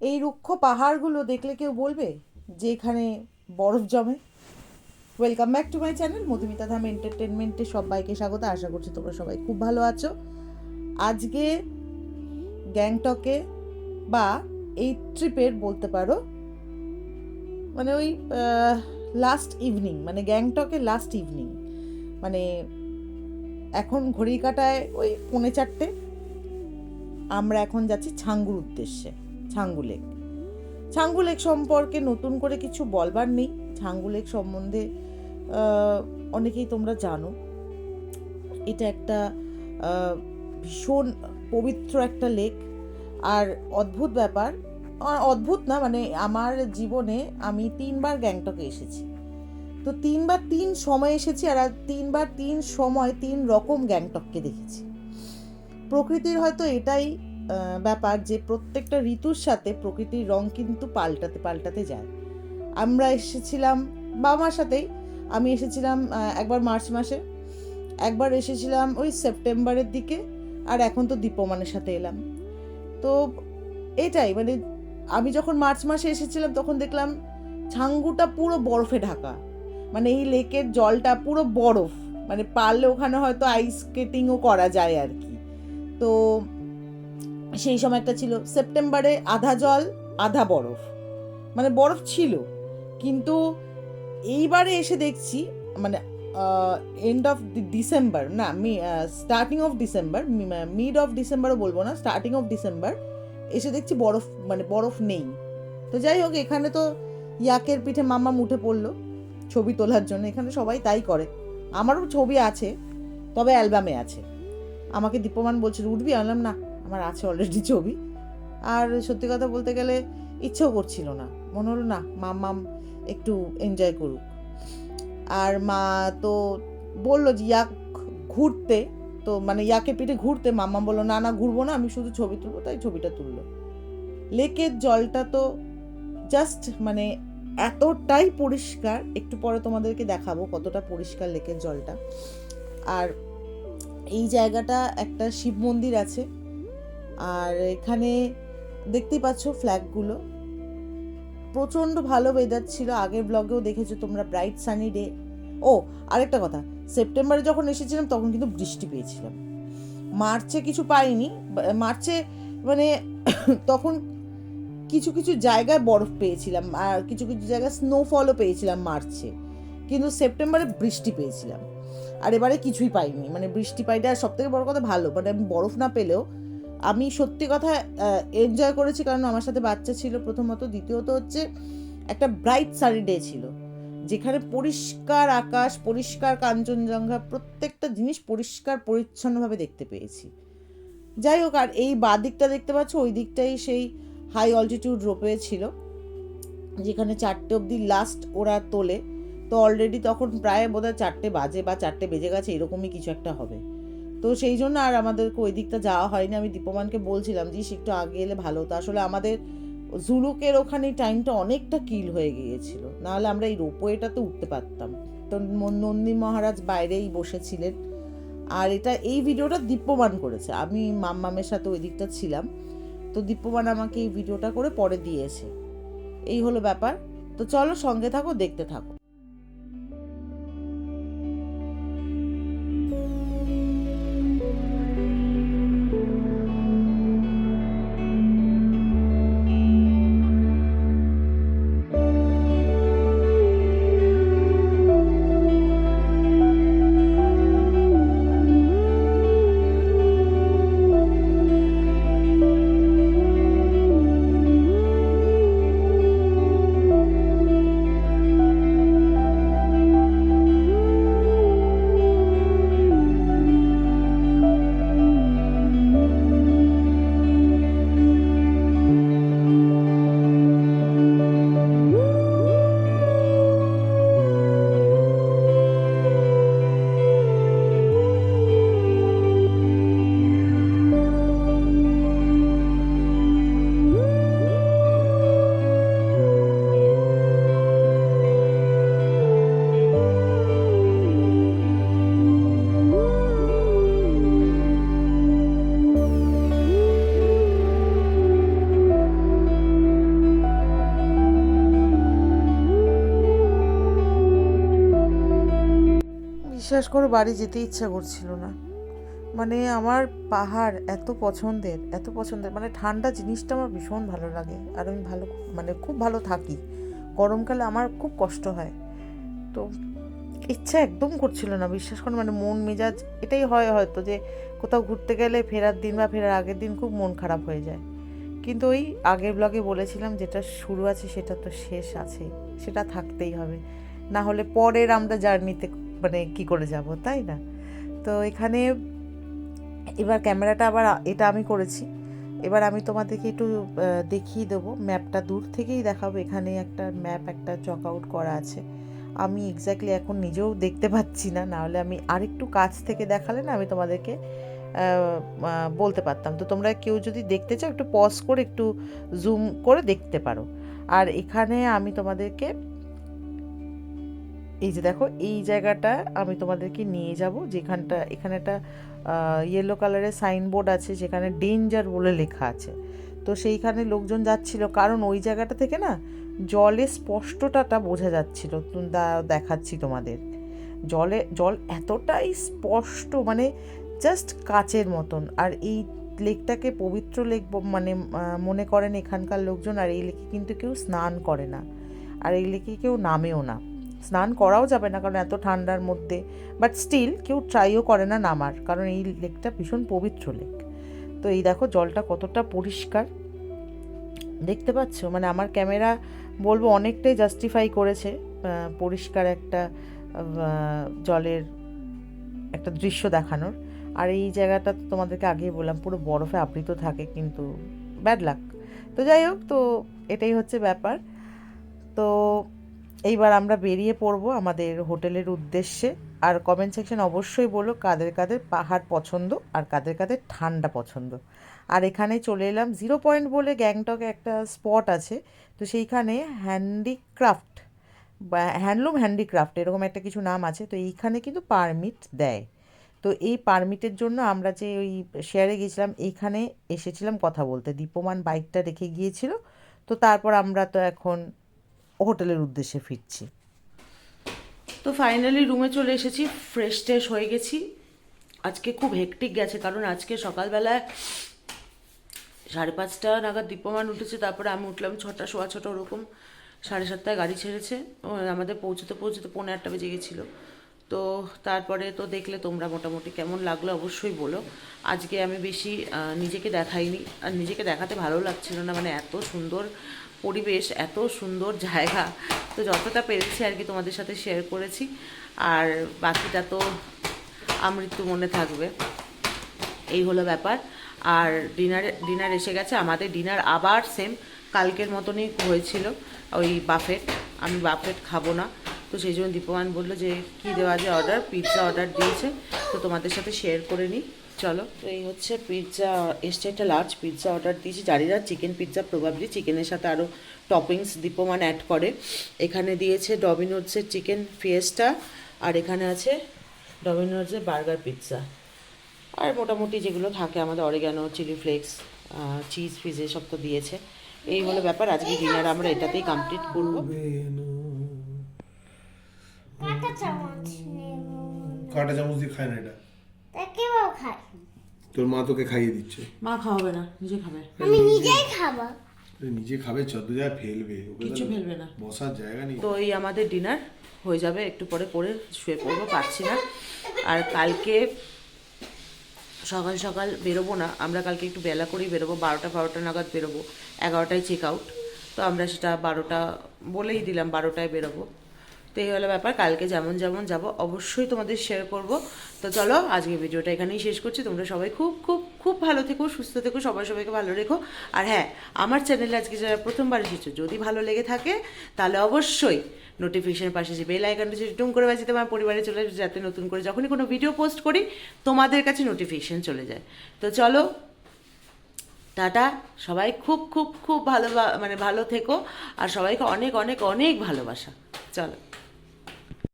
এই রুক্ষ পাহাড়গুলো দেখলে কেউ বলবে যে এখানে বরফ জমে? Welcome back to my channel Madhumita Dham এন্টারটেনমেন্টে সবাইকে স্বাগত। আশা করছি তোমরা সবাই খুব ভালো আছো। আজকে গ্যাংটকে বা এই ট্রিপের বলতে পারো মানে ওই লাস্ট ইভিনিং মানে গ্যাংটকে লাস্ট ইভিনিং মানে এখন ঘড়ি কাটায় ওই পৌনে চারটে, আমরা এখন যাচ্ছি ছাঙ্গুর উদ্দেশ্যে। ছাঙ্গু লেক ছাঙ্গু লেক সম্পর্কে নতুন করে কিছু বলবার নেই। ছাঙ্গু লেক সম্বন্ধে অনেকেই তোমরা জানো। এটা একটা ভীষণ পবিত্র একটা লেক। আর অদ্ভুত ব্যাপার অদ্ভুত না মানে আমার জীবনে আমি তিনবার গ্যাংটকে এসেছি। তো তিনবার তিন সময় এসেছি আর তিনবার তিন সময় তিন রকম গ্যাংটককে দেখেছি। প্রকৃতির হয়তো এটাই ব্যাপার যে প্রত্যেকটা ঋতুর সাথে প্রকৃতির রং কিন্তু পাল্টাতে পাল্টাতে যায়। আমরা এসেছিলাম বাবা মার সাথেই। আমি এসেছিলাম একবার মার্চ মাসে। একবার এসেছিলাম ওই সেপ্টেম্বরের দিকে আর এখন তো দীপমানের সাথে এলাম। তো এটাই মানে আমি যখন মার্চ মাসে এসেছিলাম তখন দেখলাম ছাঙ্গুটা পুরো বরফে ঢাকা। মানে এই লেকের জলটা পুরো বরফ। মানে পারলে ওখানে হয়তো আইস স্কেটিংও করা যায় আর কি। তো সেই সময় একটা ছিল সেপ্টেম্বরে আধা জল, আধা বরফ। মানে বরফ ছিল। কিন্তু এইবারে এসে দেখছি মানে এন্ড অফ ডিসেম্বর না, me starting of December mid of ডিসেম্বরও বলব না স্টার্টিং অফ ডিসেম্বর এসে দেখছি বরফ মানে বরফ নেই। তো যাই হোক, এখানে তো ইয়াকের পিঠে মামা উঠে পড়ল ছবি তোলার জন্য। এখানে সবাই তাই করে। আমারও ছবি আছে, তবে অ্যালবামে আছে। আমাকে দীপমান বলছিল উঠবি আমি না। আমার আছে অলরেডি ছবি। আর সত্যি কথা বলতে গেলে ইচ্ছেও করছিল না। মনে হলো, না, মাম একটু এনজয় করুক। আর মা তো বলল যে, ইয়াক ঘুরতে। তো মানে ইয়াকে পিঠে ঘুরতে মাম্মা বলল, না না, ঘুরবো না, আমি শুধু ছবি তুলবো। তাই ছবিটা তুললো। লেকের জলটা তো জাস্ট মানে এতটাই পরিষ্কার। একটু পরে তোমাদেরকে দেখাবো কতটা পরিষ্কার লেকের জলটা। আর এই জায়গাটা একটা শিব মন্দির আছে। আর এখানে দেখতেই পাচ্ছ ফ্ল্যাগগুলো। প্রচণ্ড ভালো ওয়েদার ছিল, আগের ব্লগেও দেখেছ তোমরা ব্রাইট সানি ডে ও, আরেকটা কথা, সেপ্টেম্বরে যখন এসেছিলাম তখন কিন্তু বৃষ্টি পেয়েছিলাম। মার্চে কিছু পাইনি মার্চে মানে তখন কিছু কিছু জায়গায় বরফ পেয়েছিলাম, আর কিছু কিছু জায়গায় স্নোফলও পেয়েছিলাম মার্চে। কিন্তু সেপ্টেম্বরে বৃষ্টি পেয়েছিলাম। আর এবারে কিছুই পাইনি মানে বৃষ্টি পাইনি আর সবথেকে বড় কথা ভালো মানে আমি বরফ না পেলেও আমি সত্যি কথা এনজয় করেছি কারণ আমার সাথে বাচ্চা ছিল প্রথমত। দ্বিতীয়ত হচ্ছে একটা ব্রাইট সানি ডে ছিল, যেখানে পরিষ্কার আকাশ, পরিষ্কার কাঞ্চনজঙ্ঘা, প্রত্যেকটা জিনিস পরিষ্কার, পরিচ্ছন্নভাবে দেখতে পেয়েছি। যাই হোক, আর এই বা দিকটা দেখতে পাচ্ছ, ওই দিকটাই সেই হাই অলটিটিউড রোপওয়ে ছিল, যেখানে চারটে অবধি লাস্ট ওরা তোলে। তো অলরেডি তখন প্রায় বোধহয় চারটে বাজে বা চারটে বেজে গেছে, এরকমই কিছু একটা হবে। তো সেই জন্য আর আমাদেরকে ওই দিকটা যাওয়া হয়নি। আমি দীপমানকে বলছিলাম যে একটু আগে এলে ভালো হতো। আসলে আমাদের জুলুকের ওখানে টাইমটা অনেকটা কিল হয়ে গিয়েছিল। নাহলে আমরা এই রোপওয়েটাতে উঠতে পারতাম। তো নন্দী মহারাজ বাইরেই বসেছিলেন। আর এটা, এই ভিডিওটা দীপ্যমান করেছে। আমি মাম্মামের সাথে ওই দিকটা ছিলাম। তো দীপ্যমান আমাকে এই ভিডিওটা করে পরে দিয়েছে। এই হলো ব্যাপার। তো চলো সঙ্গে থাকো, দেখতে থাকো। বিশ্বাস করো, বাড়ি যেতে ইচ্ছা করছিল না। মানে আমার পাহাড় এত পছন্দের এত পছন্দের মানে ঠান্ডা জিনিসটা আমার ভীষণ ভালো লাগে। আর আমি ভালো মানে খুব ভালো থাকি। গরমকালে আমার খুব কষ্ট হয়। তো ইচ্ছা একদম করছিল না, বিশ্বাস করো মানে মন মেজাজ এটাই হয় হয়তো যে কোথাও ঘুরতে গেলে ফেরার দিন বা ফেরার আগের দিন খুব মন খারাপ হয়ে যায়। কিন্তু ওই আগের ব্লগে বলেছিলাম, যেটা শুরু আছে সেটা তো শেষ আছে, সেটা থাকতেই হবে। না হলে পরের আমরা জার্নিতে মানে কি করে যাব, তাই না? তো এখানে এবার ক্যামেরাটা আবার এটা আমি করেছি। এবার আমি তোমাদেরকে একটু দেখিয়ে দেবো। ম্যাপটা দূর থেকেই দেখাবো। এখানে একটা ম্যাপ, একটা চক আউট করা আছে। আমি এক্স্যাক্টলি এখন নিজেও দেখতে পাচ্ছি না। নাহলে আমি আরেকটু কাছ থেকে দেখালে না আমি তোমাদেরকে বলতে পারতাম। তো তোমরা কেউ যদি দেখতে চাও, একটু পজ করে, একটু জুম করে দেখতে পারো। আর এখানে আমি তোমাদেরকে এই যে দেখো, এই জায়গাটা আমি তোমাদেরকে নিয়ে যাব, যেখানটা এখানে একটা ইয়েলো কালারের সাইনবোর্ড আছে, যেখানে ডেঞ্জার বলে লেখা আছে। তো সেইখানে লোকজন যাচ্ছিল, কারণ ওই জায়গাটা থেকে না, জলে স্পষ্টটাটা বোঝা যাচ্ছিল দেখাচ্ছি তোমাদের। জলে, জল এতটাই স্পষ্ট মানে জাস্ট কাচের মতন। আর এই লেকটাকে পবিত্র লেক মানে মনে করেন এখানকার লোকজন, আর এই লেকে কিন্তু কেউ স্নান করে না। আর এই লেকে কেউ নামেও না। স্নান করাও যাবে না কারণ এত ঠান্ডার মধ্যে। বাট স্টিল কেউ ট্রাইও করে না নামার, কারণ এই লেকটা ভীষণ পবিত্র লেক। তো এই দেখো, জলটা কতটা পরিষ্কার। দেখতে পাচ্ছ? মানে আমার ক্যামেরা, বলব, অনেকটাই জাস্টিফাই করেছে পরিষ্কার একটা জলের একটা দৃশ্য দেখানোর। আর এই জায়গাটা তো তোমাদেরকে আগেই বললাম, পুরো বরফে আবৃত থাকে, কিন্তু ব্যাড লাক তো যাই হোক, তো এটাই হচ্ছে ব্যাপার। তো এইবার আমরা বেরিয়ে পড়ব আমাদের হোটেলের উদ্দেশ্যে। আর কমেন্ট সেকশন অবশ্যই বলো কাদের কাদের পাহাড় পছন্দ আর কাদের কাদের ঠান্ডা পছন্দ। আর এখানে চলে এলাম জিরো পয়েন্ট বলে গ্যাংটকে একটা স্পট আছে। তো সেইখানে হ্যান্ডিক্রাফট বা হ্যান্ডলুম হ্যান্ডিক্রাফট এরকম একটা কিছু নাম আছে। তো এইখানে কিন্তু পারমিট দেয়। তো এই পারমিটের জন্য আমরা যে ওই শেয়ারে গিয়েছিলাম, এইখানে এসেছিলাম কথা বলতে। দীপমান বাইকটা রেখে গিয়েছিল। তো তারপর আমরা তো এখন হোটেলের উদ্দেশ্যে ফিরছি। তো ফাইনালি রুমে চলে এসেছি ফ্রেশ ট্রেশ হয়ে গেছি। আজকে খুব হেকটিক গেছে, কারণ আজকে সকালবেলায় সাড়ে পাঁচটা নাগাদ দীপ্যমান উঠেছে, তারপরে আমি উঠলাম ছটা, সোয়া ছটা ওরকম, সাড়ে সাতটায় গাড়ি ছেড়েছে। আমাদের পৌঁছতে পৌঁছতে পৌনে আটটা বেজে গেছিল। তো তারপরে তো দেখলে তোমরা মোটামুটি কেমন লাগল অবশ্যই বলো। আজকে আমি বেশি নিজেকে দেখাইনি, আর নিজেকে দেখাতে ভালো লাগছিল না মানে এত সুন্দর পরিবেশ, এত সুন্দর জায়গা। তো যতটা পেরেছি আর কি তোমাদের সাথে শেয়ার করেছি, আর বাকিটা তো আমৃত্যু মনে থাকবে। এই হলো ব্যাপার। আর ডিনারে ডিনার এসে গেছে, আমাদের ডিনার আবার সেম কালকের মতনই হয়েছিল, ওই বাফেট আমি বাফেট খাব না। তো সেই জন্য দীপমান বলল যে, কী দেওয়া যায় অর্ডার পিৎজা অর্ডার দিয়েছে, তো তোমাদের সাথে শেয়ার করে নিই। চলো, তো এই হচ্ছে পিৎজা এসছে একটা লার্জ পিৎজা অর্ডার দিয়েছি। না চিকেন পিৎজা প্রবাবলি চিকেনের সাথে আরও টপিংস দীপমান অ্যাড করে। এখানে দিয়েছে ডমিনোজের চিকেন ফিয়েস্টা আর এখানে আছে ডমিনোজের বার্গার পিৎজা আর মোটামুটি যেগুলো থাকে, আমাদের অরিগানো চিলি ফ্লেক্স চিজ ফিজ এসব তো দিয়েছে। এই হলো ব্যাপার। আজকে ডিনার আমরা এটাতেই কমপ্লিট করব। কাঁটা চামচ নেব কাঁটা চামচ দিয়ে খায় না এটা? তা কেউ খায়? তোর মা তোকে খাইয়ে দিচ্ছে। মা খাওয়াবে না নিজে খাবে। আমি নিজেই খাব। নিজে খাবে চোদ্দ জায়গায় ফেলবে কিছু ফেলবে না। বসার জায়গা নেই। তো এই আমাদের ডিনার হয়ে যাবে একটু পরে করে শুয়ে পড়ব পারছি না। আর কালকে সকাল সকাল বেরোবো না আমরা কালকে একটু বেলা করেই বেরোবো বারোটা বারোটা নাগাদ বেরোবো এগারোটায় চেক আউট তো আমরা সেটা বারোটা বলেই দিলাম বারোটায় বেরোবো। তো এই হলো ব্যাপার। কালকে যেমন যেমন যাব, অবশ্যই তোমাদের শেয়ার করব। তো চলো, আজকে ভিডিওটা এখানেই শেষ করছি। তোমরা সবাই খুব খুব খুব ভালো থেকো, সুস্থ থেকো, সবাই সবাইকে ভালো রেখো। আর হ্যাঁ আমার চ্যানেলে আজকে যারা প্রথমবার এসেছ, যদি ভালো লেগে থাকে, তাহলে অবশ্যই নোটিফিকেশন পাশে যে বেল আইকনটা যদি টুম করে বাজিতে আমার পরিবারে চলে আসবে, যাতে নতুন করে যখনই কোনো ভিডিও পোস্ট করি, তোমাদের কাছে নোটিফিকেশন চলে যায়। তো চলো, টাটা। সবাই খুব খুব খুব ভালো মানে ভালো থেকো। আর সবাইকে অনেক অনেক অনেক ভালোবাসা। চলো।